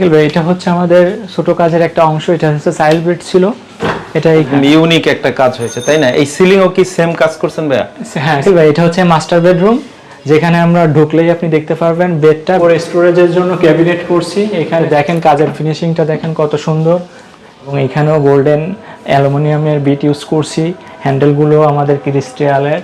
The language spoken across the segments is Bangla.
শাকিল ভাই এটা হচ্ছে আমাদের ছোট কাজের একটা অংশ এটা হচ্ছে সাইল বেড ছিল। এটা ইউনিক একটা কাজ হয়েছে তাই না? এই সিলিং ও কি সেম কাজ করছেন ভাইয়া? হ্যাঁ ভাই এটা হচ্ছে মাস্টার বেডরুম যেখানে আমরা ঢুকলেই আপনি দেখতে পারবেন বেডটা পরে স্টোরেজের জন্য ক্যাবিনেট করছি এখানে দেখেন কাজের ফিনিশিংটা দেখেন কত সুন্দর। এবং এখানেও গোল্ডেন অ্যালুমিনিয়ামের বিট ইউজ করছি। হ্যান্ডেলগুলো আমাদের ক্রিস্টালের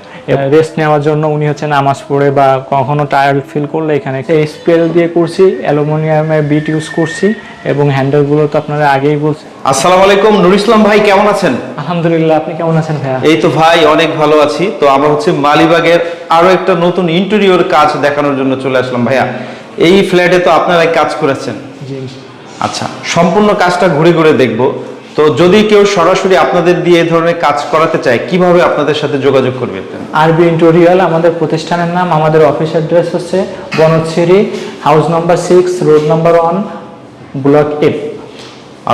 রেস্ট নেওয়ার জন্য উনি হচ্ছে নামাজ পড়ে বা কখনো টায়ার্ড ফিল করলে এখানে স্পেল দিয়ে করছি অ্যালুমিনিয়ামের বিট ইউজ করছি এবং হ্যান্ডেলগুলো তো আপনারা আগেই বলছেন আসসালামু আলাইকুম। নুর ইসলাম ভাই কেমন আছেন? আলহামদুলিল্লাহ আপনি কেমন আছেন ভাইয়া? এই তো ভাই অনেক ভালো আছি। তো আমরা হচ্ছে মালিবাগের আরও একটা নতুন ইন্টেরিয়র কাজ দেখানোর জন্য চলে আসলাম ভাইয়া। এই ফ্ল্যাটে তো আপনারাই কাজ করেছেন। জি আচ্ছা সম্পূর্ণ কাজটা ঘুরে ঘুরে দেখব। তো যদি কেউ সরাসরি আপনাদের দিয়ে এই ধরনের কাজ করাতে চায়, কীভাবে আপনাদের সাথে যোগাযোগ করবে আরবি ইন্টোরিয়াল আমাদের প্রতিষ্ঠানের নাম, আমাদের অফিস অ্যাড্রেস হচ্ছে Banasree house number six, road number one, block F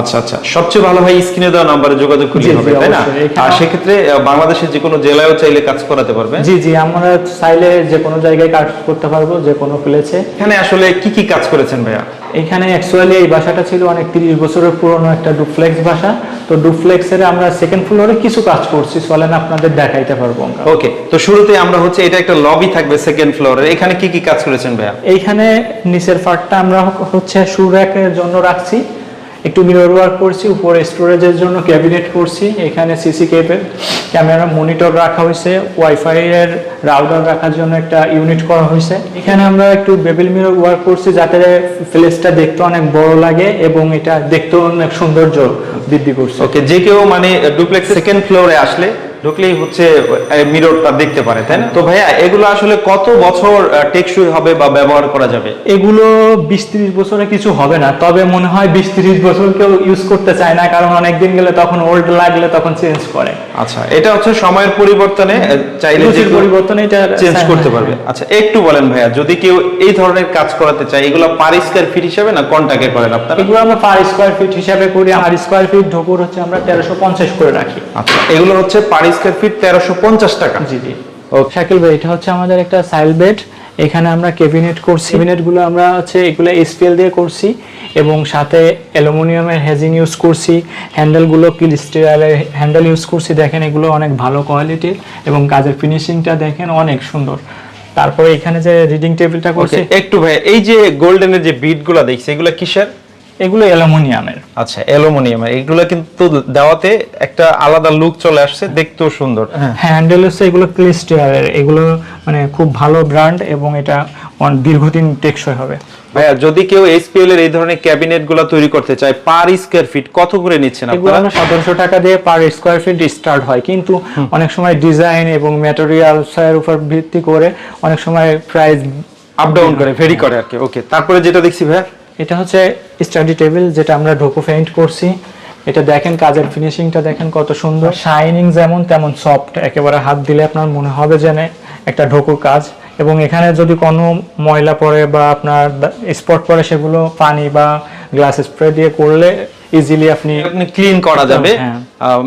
আচ্ছা আচ্ছা। সবচেয়ে ভালো ভাই স্ক্রিনে দেওয়া নাম্বারে যোগাযোগ করলে হবে তাই না? আর সেক্ষেত্রে বাংলাদেশের যে কোনো জেলায়ও চাইলে কাজ করাতে পারবে? জি জি আমরা চাইলে যে কোনো জায়গায় কাজ করতে পারব যে কোনো প্লেসে। এখানে আসলে কি কি কাজ করেছেন ভাইয়া? এখানে অ্যাকচুয়ালি এই বাসাটা ছিল অনেক তিরিশ বছরের পুরনো একটা ডুপ্লেক্স বাসা। তো ডুপ্লেক্সের আমরা সেকেন্ড ফ্লোরে কিছু কাজ করছি চলেন আপনাদের দেখাইতে পারব ওকে তো শুরুতে আমরা হচ্ছে এটা একটা লবি থাকবে সেকেন্ড ফ্লোরে এখানে কি কি কাজ করেছেন ভাইয়া? এইখানে নিচের পার্টটা আমরা হচ্ছে শু র্যাকের জন্য রাখছি। একটু মিরর ওয়ার্ক করছি, উপরে স্টোরেজের জন্য ক্যাবিনেট করছি, এখানে সিসি কেবেল ক্যামেরা মনিটর রাখা হয়েছে ওয়াইফাই এর রাউটার রাখার জন্য একটা ইউনিট করা হয়েছে। এখানে আমরা একটু বেবিল মিরর ওয়ার্ক করছি যাতে ফ্লেসটা দেখতে অনেক বড় লাগে এবং এটা দেখতে অনেক সৌন্দর্য বৃদ্ধি করছে। ওকে যে কেউ মানে ডুপ্লেক্স সেকেন্ড ফ্লোরে আসলে ঢুকলেই হচ্ছে মিররটা দেখতে পারে তাই না? তো ভাইয়া এগুলো আসলে কত বছর টেকসই হবে বা ব্যবহার করা যাবে? এগুলো বিশ ত্রিশ বছরে কিছু হবে না তবে মনে হয় বিশ ত্রিশ বছর কেউ ইউজ করতে চায় না কারণ অনেক দিন গেলে তখন ওল্ড লাগলে তখন চেঞ্জ করে। আচ্ছা এটা হচ্ছে সময়ের পরিবর্তনে চাইলে যে পরিবর্তনে এটা চেঞ্জ করতে পারবে। আচ্ছা একটু বলেন ভাইয়া যদি কেউ এই ধরনের কাজ করাতে চায় এগুলো পার স্কয়ার ফিট হিসাবে না কন্টাকে করেন আপনারা? এগুলো আমরা পার স্কোয়ার ফিট হিসাবে করি আর স্কোয়ার ফিট ঢোকুর হচ্ছে আমরা তেরোশো পঞ্চাশ করে রাখি। আচ্ছা এগুলো হচ্ছে পার স্কয়ার ফিট তেরোশো পঞ্চাশ টাকা। জি জি। শাকিল ভাই এটা হচ্ছে আমাদের একটা সাইল বেড এখানে আমরা ক্যাবিনেট করছি। ক্যাবিনেটগুলো আমরা হচ্ছে এগুলো স্পেল দিয়ে করছি এবং সাথে অ্যালুমিনিয়ামের হেজিং ইউজ করছি। হ্যান্ডেলগুলো ক্রিস্টালের হ্যান্ডেল ইউজ করছি। দেখেন এগুলো অনেক ভালো কোয়ালিটির এবং কাজের ফিনিশিংটা দেখেন অনেক সুন্দর। তারপরে এখানে যে রিডিং টেবিলটা করছি। একটু ভাইয়া এই যে গোল্ডেনের যে বিটগুলা দেখছি এগুলো কিসের? এগুলো অ্যালুমিনিয়ামের। আচ্ছা অ্যালুমিনিয়াম এগুলো কিন্তু দেওয়াতে একটা আলাদা লুক চলে আসছে দেখতেও সুন্দর। হ্যান্ডেল হচ্ছে এগুলো ক্রিস্টালের এগুলো মানে খুব ভালো ব্র্যান্ড এবং এটা অন- দীর্ঘদিন টেকসই হবে। ভাইয়া যদি কেউ এসপিএল এর এই ধরনের ক্যাবিনেটগুলা তৈরি করতে চায় পার স্কয়ার ফিট কত করে নিচ্ছেন আপনারা? সতেরোশো টাকা দিয়ে পার স্কোয়ার ফিট স্টার্ট হয়। কিন্তু অনেক সময় ডিজাইন এবং ম্যাটেরিয়ালস এর উপর ভিত্তি করে অনেক সময় প্রাইস আপ ডাউন করে ভেরি করে আর কি। ওকে তারপরে যেটা দেখছি ভাইয়া এটা হচ্ছে স্টাডি টেবিল যেটা আমরা ঢোকো পেইন্ট করছি। এটা দেখেন কাজের ফিনিশিংটা দেখেন কত সুন্দর। শাইনিং যেমন তেমন সফট একেবারে হাত দিলে আপনার মনে হবে যে না, একটা ঢোকুর কাজ। এবং এখানে যদি কোনো ময়লা পড়ে বা আপনার স্পট পড়ে সেগুলো পানি বা গ্লাস স্প্রে দিয়ে করলে ইজিলি আপনি ক্লিন করা যাবে। হ্যাঁ।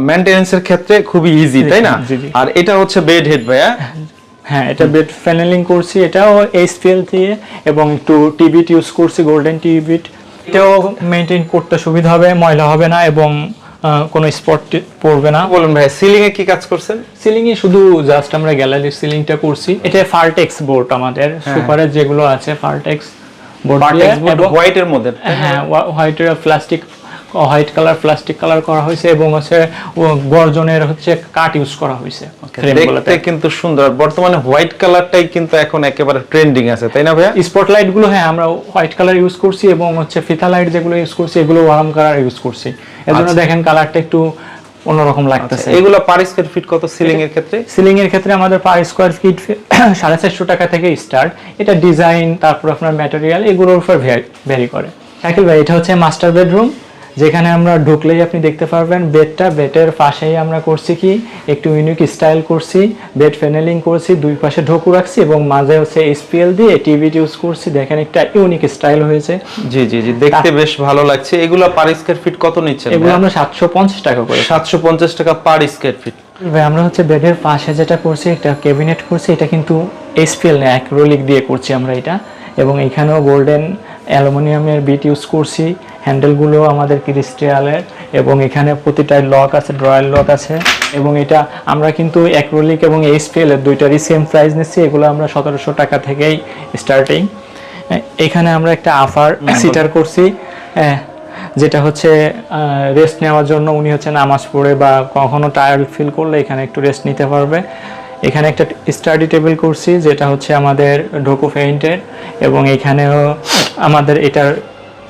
মেইনটেনেন্স এর ক্ষেত্রে খুবই ইজি তাই না। আর এটা হচ্ছে বেড হেড ভাইয়া। হ্যাঁ এটা বেড প্যানেলিং করছি এটাও এইচ এইচপিএল দিয়ে এবং একটু টিবিট ইউজ করছি গোল্ডেন টিবিট এটাও মেনটেন করতে সুবিধা হবে ময়লা হবে না এবং কোনো স্পট পড়বে না। বলুন ভাই সিলিং এ কি কাজ করছেন? সিলিং এ শুধু জাস্ট আমরা গ্যালারির সিলিংটা করছি। এটা ফার্টেক্স বোর্ড আমাদের সুপারের যেগুলো আছে ফার্টেক্স বোর্ড হোয়াইট এর মধ্যে। হ্যাঁ হোয়াইটের plastic white colour plastic colour করা হয়েছে এবং হচ্ছে গর্জনের হচ্ছে কাঠ ইউজ করা হয়েছে দেখতে কিন্তু সুন্দর। বর্তমানে হোয়াইট কালারটাই কিন্তু এখন একেবারে ট্রেন্ডিং আছে তাই না ভাইয়া? স্পটলাইটগুলো হ্যাঁ আমরা হোয়াইট কালার ইউজ করছি এবং হচ্ছে ফিতা লাইট যেগুলো ইউজ করছি এগুলো ওয়ার্ম কালার ইউজ করছি। এর জন্য আচ্ছা। দেখেন কালারটা একটু অন্যরকম লাগতেছে। এগুলো পার স্কয়ার ফিট কত সিলিং এর ক্ষেত্রে? সিলিং এর ক্ষেত্রে আমাদের পার স্কোয়ার ফিট সাড়ে চারশো টাকা থেকে স্টার্ট এটা ডিজাইন তারপর আপনার ম্যাটেরিয়াল এগুলোর উপর ভ্যারি করে। শাকিল ভাই এটা হচ্ছে মাস্টার বেডরুম যেখানে আমরা ঢুকলেই আপনি দেখতে পারবেন বেডটা। বেডের পাশেই আমরা করছি কি? একটু ইউনিক স্টাইল করছি বেড প্যানেলিং করছি দুই পাশে ঢোকু রাখছি এবং মাঝে হচ্ছে এসপিএল দিয়ে টিভি ইউজ করছি। দেখেন একটা ইউনিক স্টাইল হয়েছে। জি জি জি দেখতে বেশ ভালো লাগছে। এগুলো পার স্কয়ার ফিট কত নিচ্ছেন এগুলো আমরা সাতশো পঞ্চাশ টাকা করে। সাতশো পঞ্চাশ টাকা পার স্কয়ার ফিট ভাই আমরা হচ্ছে বেডের পাশে যেটা করছি একটা ক্যাবিনেট করছি এটা কিন্তু এসপিএল না অ্যাক্রোলিক দিয়ে করছি আমরা এটা। এবং এখানেও গোল্ডেন অ্যালুমিনিয়ামের বিট ইউজ করছি। হ্যান্ডেলগুলো আমাদের ক্রিস্টালের এবং এখানে প্রতিটায় লক আছে ড্রয়ার লক আছে এবং এটা আমরা কিন্তু অ্যাক্রোলিক এবং এইচপিএল এর দুইটারই সেম প্রাইস নিচ্ছি। এগুলো আমরা সতেরোশো টাকা থেকেই স্টার্টিং এখানে আমরা একটা আফার সিটার করছি হ্যাঁ, যেটা হচ্ছে রেস্ট নেওয়ার জন্য উনি হচ্ছে নামাজ পড়ে বা কখনো টায়ার্ড ফিল করলে এখানে একটু রেস্ট নিতে পারবে। এখানে একটা স্টাডি টেবিল করছি যেটা হচ্ছে আমাদের ঢোকো পেইন্টের এবং এখানেও আমাদের এটার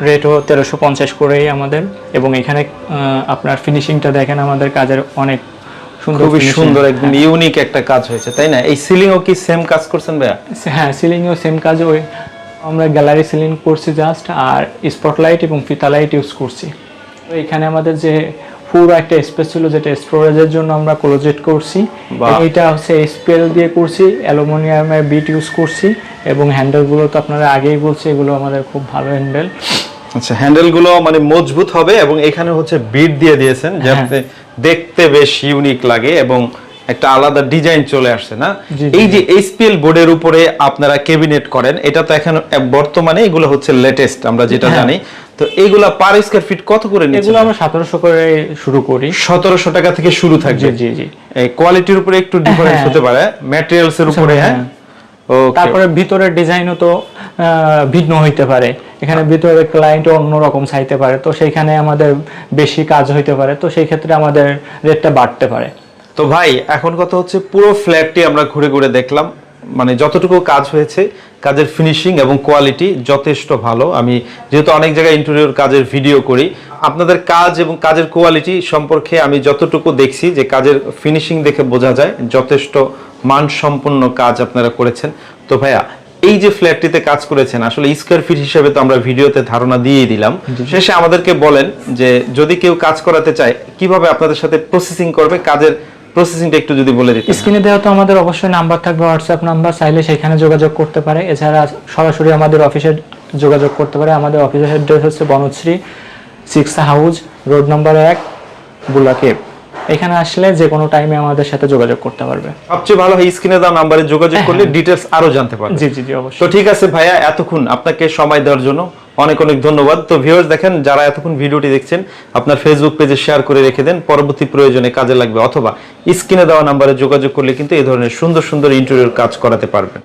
রেটও তেরোশো পঞ্চাশ করেই আমাদের এবং এখানে আপনার ফিনিশিংটা দেখেন আমাদের কাজের অনেক সুন্দর খুবই সুন্দর একদম ইউনিক একটা কাজ হয়েছে তাই না? এই সিলিংও কি সেম কাজ করছেন ভাইয়া? হ্যাঁ সিলিংও সেম কাজ ওই আমরা গ্যালারি সিলিং করছি জাস্ট আর স্পটলাইট এবং ফিতা লাইট ইউজ করছি। এখানে আমাদের যে পুরো একটা স্পেস ছিল যেটা স্টোরেজের জন্য আমরা ক্লোজেট করছি। এটা হচ্ছে স্পেল দিয়ে করছি অ্যালুমিনিয়ামের বিট ইউজ করছি এবং হ্যান্ডেলগুলো তো আপনারা আগেই বলছি এগুলো আমাদের খুব ভালো হ্যান্ডেল আচ্ছা হ্যান্ডেলগুলো মানে মজবুত হবে এবং এখানে হচ্ছে বিট দিয়ে দিয়েছেন যাতে দেখতে বেশ ইউনিক লাগে এবং একটা আলাদা ডিজাইন চলে আসছে না? এই যে এইচপিএল বোর্ডের উপরে আপনারা ক্যাবিনেট করেন এটা তো এখন বর্তমানে এগুলো হচ্ছে লেটেস্ট আমরা যেটা হ্যাঁ। জানি। তো এগুলো পার স্কয়ার ফিট কত করে নিচ্ছেন? এগুলো আমরা সতেরোশো করে শুরু করি। সতেরোশো টাকা থেকে শুরু থাকবে। জি জি এই কোয়ালিটির উপরে একটু ডিফারেন্স হ্যাঁ। হতে পারে ম্যাটেরিয়ালস এর উপরে হ্যাঁ। তারপরে ভিতরের ডিজাইনও তো ভিন্ন হইতে পারে। এখানে ভিতরে ক্লায়েন্ট অন্যরকম চাইতে পারে। তো সেইখানে আমাদের বেশি কাজ হইতে পারে। তো সেই ক্ষেত্রে আমাদের রেটটা বাড়তে পারে। তো ভাই এখন কথা হচ্ছে পুরো ফ্ল্যাটটি আমরা ঘুরে ঘুরে দেখলাম। মানে যতটুকু কাজ হয়েছে কাজের ফিনিশিং এবং কোয়ালিটি যথেষ্ট ভালো। আমি যেহেতু অনেক জায়গায় ইন্টেরিয়র কাজের ভিডিও করি আপনাদের কাজ এবং কাজের কোয়ালিটি সম্পর্কে আমি যতটুকু দেখছি যে কাজের ফিনিশিং দেখে বোঝা যায় যথেষ্ট মানসম্পন্ন কাজ আপনারা করেছেন। তো ভাইয়া এই যে ফ্ল্যাটটিতে কাজ করেছেন আসলে স্কোয়ার ফিট হিসেবে তো আমরা ভিডিওতে ধারণা দিয়ে দিলাম। শেষে আমাদেরকে বলেন যে যদি কেউ কাজ করাতে চায় কীভাবে আপনাদের সাথে প্রসেসিং করবে কাজের প্রসেসিংটা একটু যদি বলে দিতেন। স্ক্রিনে দেওয়া তো আমাদের অবশ্যই নাম্বার থাকবে হোয়াটসঅ্যাপ নাম্বার চাইলে সেখানে যোগাযোগ করতে পারে। এছাড়া সরাসরি আমাদের অফিসে যোগাযোগ করতে পারে। আমাদের অফিসের অ্যাড্রেস হচ্ছে Banasree six house road number এক বুলাকেব এখানে আসলে যে কোনো টাইমে আমাদের সাথে যোগাযোগ করতে পারবে। সবচেয়ে ভালো হয় স্ক্রিনে দেওয়া নাম্বারে যোগাযোগ করলে ডিটেলস আরও জানতে পারবে। জি জি জি অবশ্যই। তো ঠিক আছে ভাইয়া এতক্ষণ আপনাকে সময় দেওয়ার জন্য অনেক অনেক ধন্যবাদ। তো ভিউয়ার্স দেখেন, যারা এতক্ষণ ভিডিওটি দেখছেন, আপনার ফেসবুক পেজে শেয়ার করে রেখে দেন। পরবর্তী প্রয়োজনে কাজে লাগবে অথবা স্ক্রিনে দেওয়া নাম্বারে যোগাযোগ করলে কিন্তু এই ধরনের সুন্দর সুন্দর ইন্টারভিউর কাজ করাতে পারবেন।